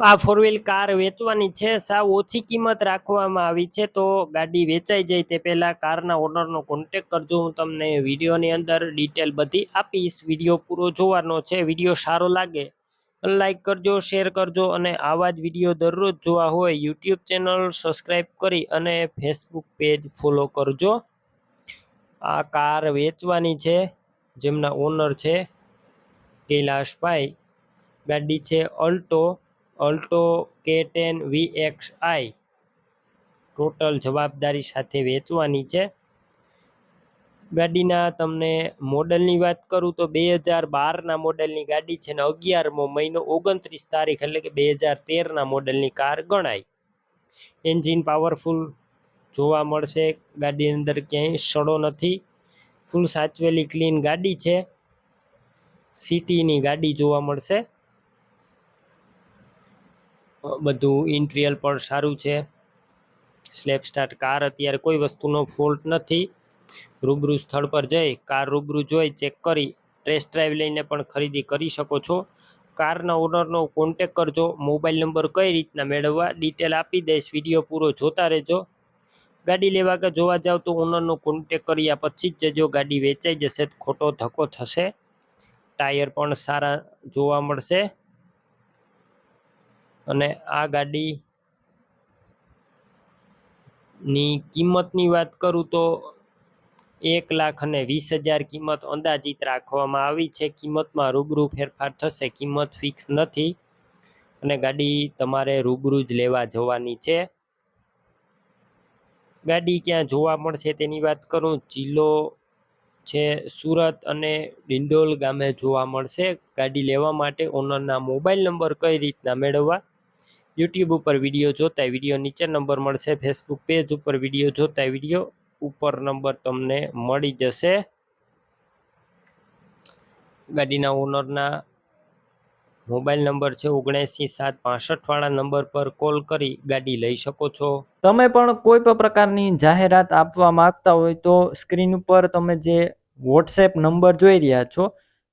આ four wheel car વેચવાની છે, સાવ ઓછી કિંમત રાખવામાં આવી છે, તો ગાડી વેચાઈ જાય તે પહેલાં કારના ઓનરનો કોન્ટેક કરજો, હું તમને વિડીયોની અંદર ડિટેલ બધી આપીશ. વીડિયો પૂરો જોવાનો છે વીડિયો સારો લાગે લાઈક કરજો શેર કરજો અને આવા જ વીડિયો દરરોજ જોવા હોય યુટ્યુબ ચેનલ સબસ્ક્રાઈબ કરી અને ફેસબુક પેજ ફોલો કરજો. આ કાર વેચવાની છે, જેમના ઓનર છે કૈલાશભાઈ. ગાડી છે Alto Alto K ten V X I total જવાબદારી સાથે વેચવાની છે. ગાડીના તમને મોડલની વાત કરું તો બે હજાર બારના મોડલની ગાડી છે ને અગિયારમો મહિનો ઓગણત્રીસ તારીખ એટલે કે બે હજાર તેરના મોડલની કાર ગણાય. એન્જિન પાવરફુલ જોવા મળશે, ગાડીની અંદર ક્યાંય સડો નથી. ફૂલ સાચવેલી ક્લીન ગાડી છે. સિટીની ગાડી જોવા મળશે. બધું ઇન્ટ્રીયલ પણ સારું છે. સ્લેપ સ્ટાર્ટ કાર અત્યારે કોઈ વસ્તુનો ફોલ્ટ નથી. રૂબરૂ સ્થળ પર જઈ, કાર રૂબરૂ જોઈ, ચેક કરી, ટેસ્ટ ડ્રાઈવ લઈને પણ ખરીદી કરી શકો છો. કારના ઓનરનો કોન્ટેક કરજો, મોબાઈલ નંબર કઈ રીતના મેળવવા ડિટેલ આપી દઈશ, વીડિયો પૂરો જોતા રહેજો. ગાડી લેવા કે જોવા જાવ તો ઓનરનો કોન્ટેક કર્યા પછી જ જજો, ગાડી વેચાઈ જશે, ખોટો ધક્કો થશે. ટાયર પણ સારા જોવા મળશે. અને આ ગાડી ની કિંમતની વાત કરું તો એક લાખ અને વીસ હજાર કિંમત અંદાજિત રાખવામાં આવી છે. કિંમતમાં રૂબરૂ ફેરફાર થશે, કિંમત ફિક્સ નથી અને ગાડી તમારે રૂબરૂ જ લેવા જવાની છે. ગાડી ક્યાં જોવા મળશે તેની વાત કરું. જિલ્લો છે સુરત અને ડિંડોલ ગામે જોવા મળશે. ગાડી લેવા માટે ઓનરના મોબાઈલ નંબર કઈ રીતના મેળવવા? યુટ્યુબ ઉપર વીડિયો જોતા વીડિયો નીચે નંબર મળશે ફેસબુક પેજ ઉપર વીડિયો જોતા વીડિયો ઉપર નંબર તમને મળી જશે. ગાડીના ઓનરના મોબાઈલ નંબર છે ઓગણસી સાત પાસઠ વાળા નંબર પર કોલ કરી ગાડી લઈ શકો છો. તમે પણ કોઈ પણ પ્રકારની જાહેરાત આપવા માંગતા હોય તો સ્ક્રીન ઉપર તમે જે વોટ્સએપ નંબર જોઈ રહ્યા છો